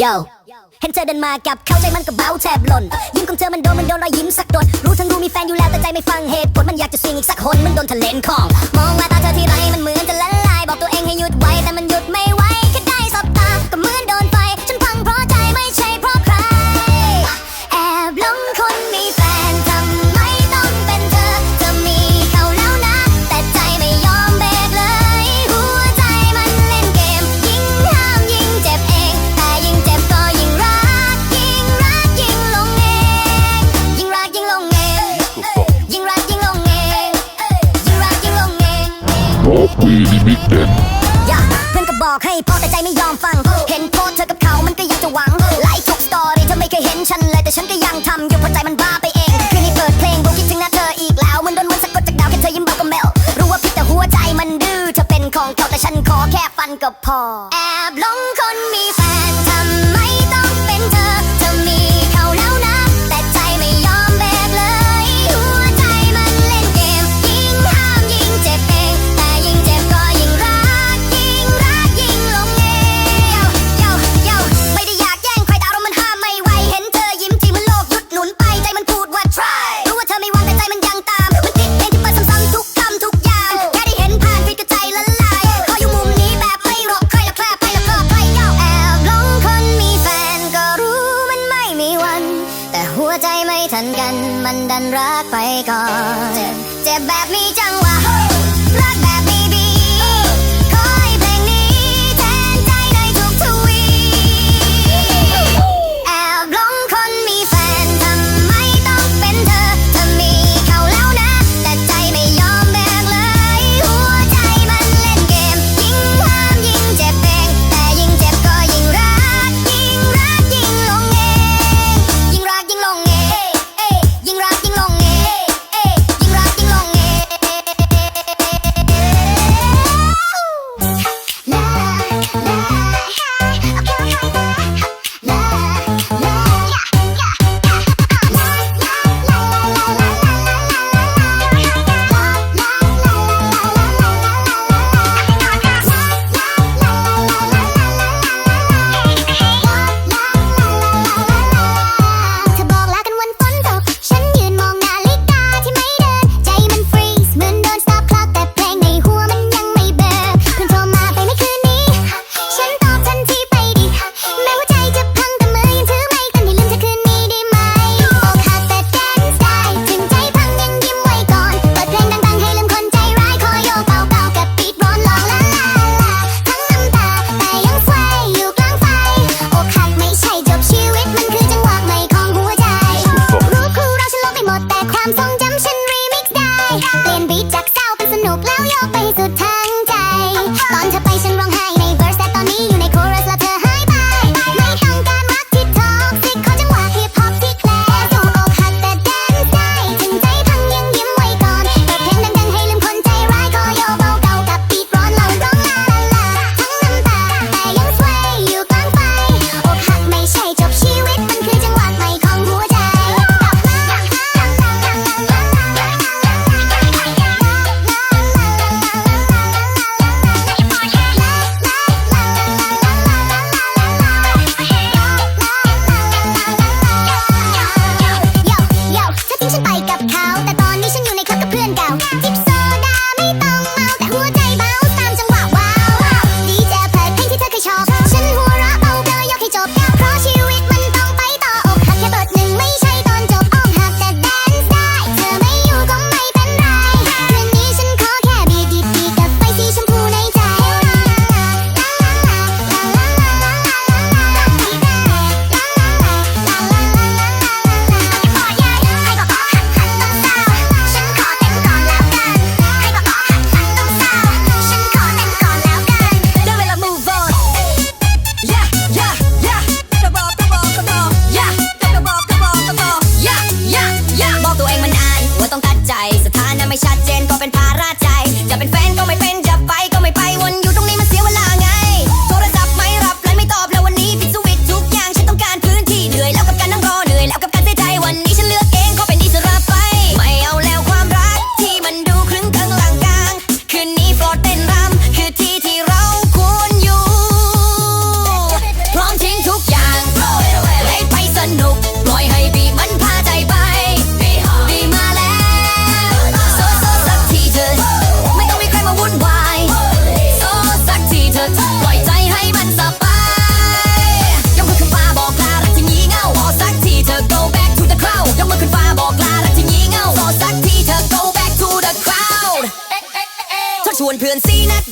โยเห็นเธอเดินมากับเขาใจมันก็เบาแทบหล่น ยิ้มของเธอมันโดนมันโดนรอยยิ้มสักโดนรู้ทั้งรู้มีแฟนอยู่แล้วแต่ใจไม่ฟังเหตุผลมันอยากจะเสี่งอีกสักคนมันโดนทะเลนของ มองมาตาเธอที่ไรมันเหมือนจะละลาย บอกตัวเองให้หยุดไว้แต่มันหยุดไม่ a paw.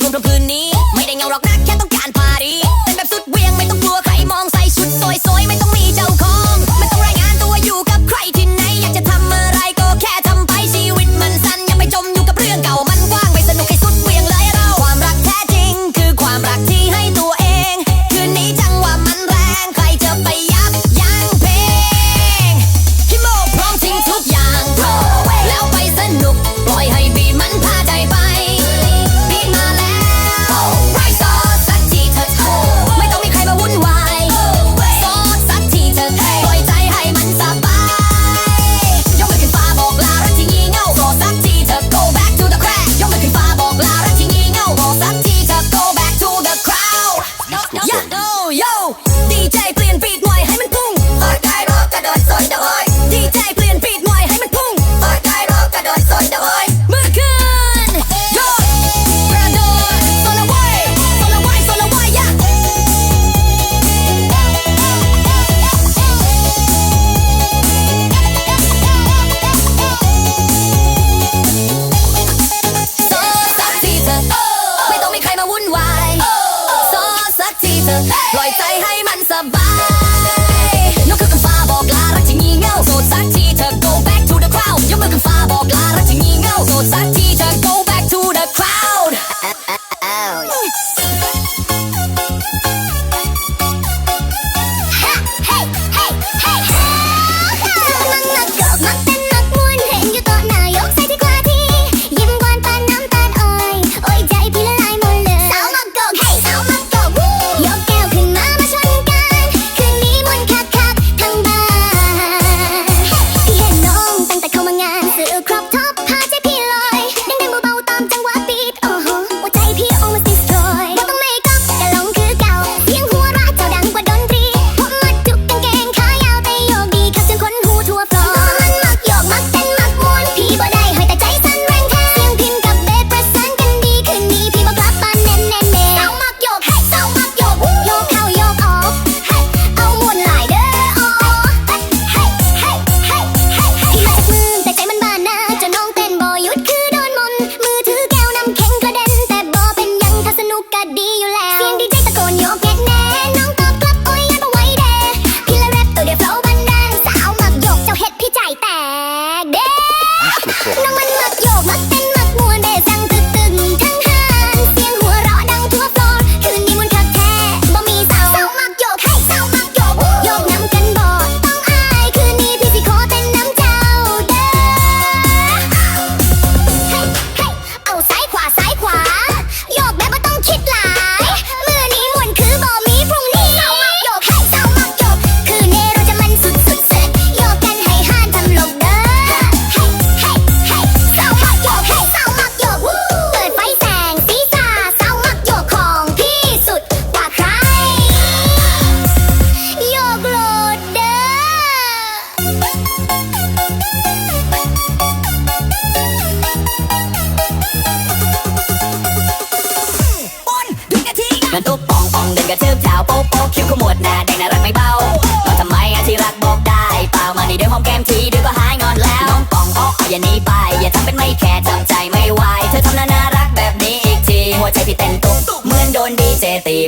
รวมรวมคืนนี้ ไม่ได้เงาหรอกนะแค่ต้องการปารี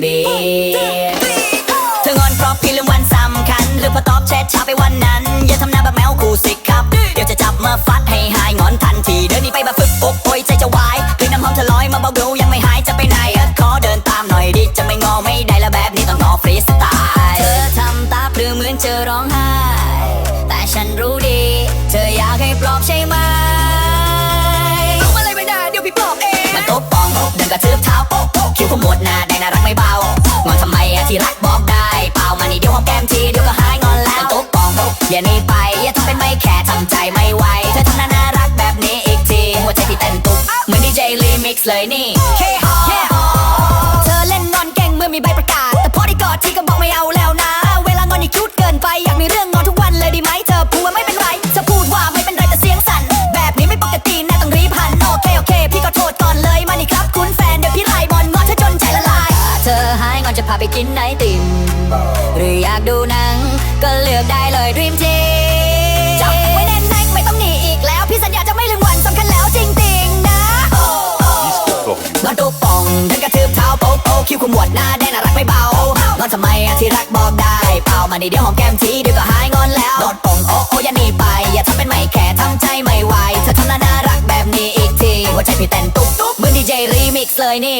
ดีเธองอนเพราะพี่ลืมวันสำคัญ หรือพอตอบแชทช้าไปวัน คิวขมวดหน้าแดงน่ารักไม่เบางอนทำไมอะที่รักบอกได้ เปล่ามานี่เดี๋ยวหอมแก้มทีเดี๋ยวก็หายงอนแล้วตุ๊กปองอย่าหนีไปอย่าทำเป็นไม่แคร์ทำใจไม่ไหวเธอทำหน้าน่ารักแบบนี้อีกทีหัวใจที่เต้นตุ๊บเหมือนดีเจลีมิกซ์เลยนี่ ก็เลือกได้เลย Dream Team จับไว้แน่นแน่ไม่ต้องหนีอีกแล้ว พี่สัญญาจะไม่ลืมวันสำคัญแล้วจริงๆนะนอนตัวป่องเดินกระทืบเท้าโป๊ะโป๊คิ้วขมวดหน้าแดงน่ารักไม่เบานอนทำไมอะที่รักบอกได้ เปล่ามาในเดียวหอมแก้มทีเดี๋ยวก็หายงอนแล้วโดนป่องโอ้โอ้ย่าหนีไป อย่าทำเป็นไม่แค่ทำใจไม่ไหวเธอทำหน้าน่ารักแบบนี้อีกทีหัวใจพี่เต่นตุ๊บตุ๊บเหมือนดีเจรีมิกซ์เลยนี่